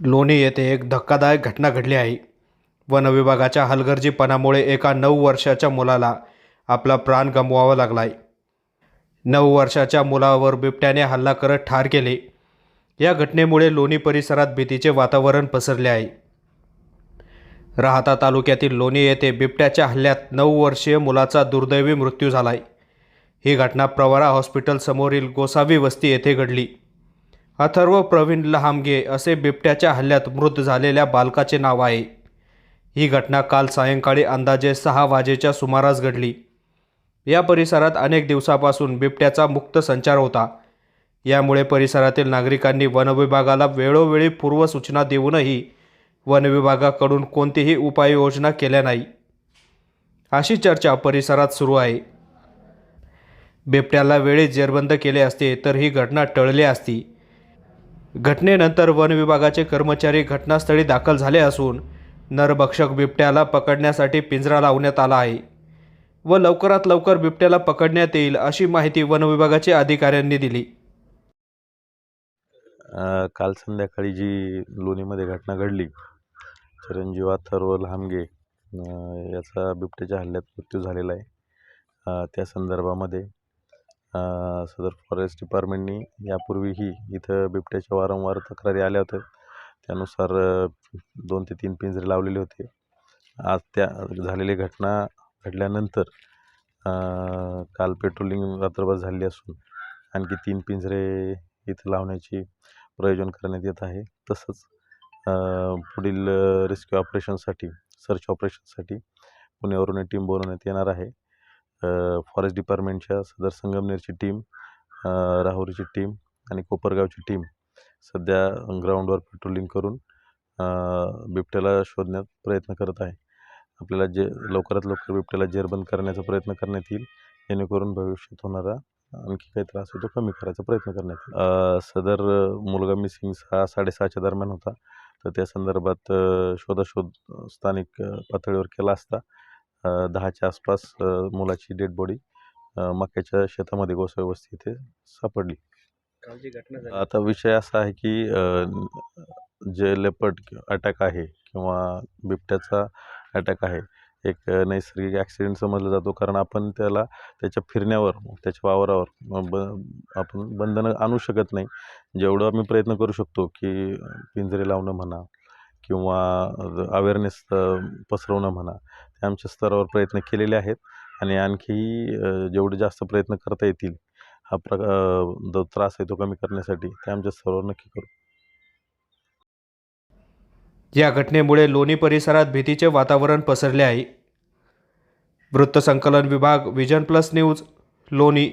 लोणी येथे एक धक्कादायक घटना घडली आहे. वनविभागाच्या हलगर्जीपणामुळे एका नऊ वर्षाच्या मुलाला आपला प्राण गमवावा लागला आहे नऊ वर्षाच्या मुलावर बिबट्याने हल्ला करत ठार केले. या घटनेमुळे लोणी परिसरात भीतीचे वातावरण पसरले आहे. राहता तालुक्यातील लोणी येथे बिबट्याच्या हल्ल्यात नऊ वर्षीय मुलाचा दुर्दैवी मृत्यू झाला आहे ही घटना प्रवरा हॉस्पिटलसमोरील गोसावी वस्ती येथे घडली. अथर्व प्रवीण लहामगे असे बिबट्याच्या हल्ल्यात मृत झालेल्या बालकाचे नाव आहे. ही घटना काल सायंकाळी अंदाजे सहा वाजेच्या सुमारास घडली. या परिसरात अनेक दिवसापासून बिबट्याचा मुक्त संचार होता. यामुळे परिसरातील नागरिकांनी वनविभागाला वेळोवेळी पूर्वसूचना देऊनही वनविभागाकडून कोणतीही उपाययोजना केल्या नाही. अशी चर्चा परिसरात सुरू आहे. बिबट्याला वेळी जेरबंद केले असते तर ही घटना टळली असती. घटनेनंतर वन विभागाचे कर्मचारी घटनास्थळी दाखल झाले असून नरभक्षक बिबट्याला पकडण्यासाठी पिंजरा लावण्यात आला आहे व लवकरात लवकर बिबट्याला पकडण्यात येईल अशी माहिती वन विभागाच्या अधिकाऱ्यांनी दिली. काल संध्याकाळी जी लोणीमध्ये घटना घडली चिरंजीव अथर्व लहामगे याचा बिबट्याच्या हल्ल्यात मृत्यू झालेला आहे. त्या संदर्भामध्ये सदर फॉरेस्ट डिपार्टमेंटनी यापूर्वीही इथं बिबट्याच्या वारंवार तक्रारी आल्या होत्या. त्यानुसार दोन ते तीन पिंजरे लावलेले होते. आज त्या झालेली घटना घडल्यानंतर काल पेट्रोलिंग रात्रभर झाली असून आणखी तीन पिंजरे इथं लावण्याची प्रयोजन करण्यात येत आहे. तसंच पुढील रेस्क्यू ऑपरेशनसाठी सर्च ऑपरेशनसाठी पुण्यावरून एक टीम बोलवण्यात येणार आहे. फॉरेस्ट डिपार्टमेंटच्या सदर संगमनेरची टीम राहुरीची टीम आणि कोपरगावची टीम सध्या ग्राउंडवर पेट्रोलिंग करून बिबट्याला शोधण्यात प्रयत्न करत आहे. आपल्याला जे लवकरात लवकर बिबट्याला जेरबंद करण्याचा प्रयत्न करण्यात येईल जेणेकरून भविष्यात होणारा आणखी काही त्रास होतो कमी करायचा प्रयत्न करण्यात येईल. सदर मुलगा मिसिंग सहा साडेसहाच्या दरम्यान होता. तर त्या संदर्भात शोधाशोध स्थानिक पातळीवर केला असता दहाच्या आसपास मुलाची डेड बॉडी मक्याच्या शेतामध्ये गोसावी वस्ती इथे सापडली. आता विषय असा आहे की जे लेपर्ड अटॅक आहे किंवा बिबट्याचा अटॅक आहे एक नैसर्गिक ॲक्सिडेंट समजला जातो. कारण आपण त्याला त्याच्या फिरण्यावर त्याच्या वावरावर ब आपण बंधनं आणू शकत नाही. जेवढं आम्ही प्रयत्न करू शकतो की पिंजरे लावणं म्हणा किंवा अवेअरनेस पसरवणं म्हणा ते आमच्या स्तरावर प्रयत्न केलेले आहेत आणि आणखी जेवढे जास्त प्रयत्न करता येतील हा प्रका जो त्रास आहे तो कमी करण्यासाठी ते आमच्या स्तरावर नक्की करू. या घटनेमुळे लोणी परिसरात भीतीचे वातावरण पसरले आहे. वृत्तसंकलन विभाग विजन प्लस न्यूज लोणी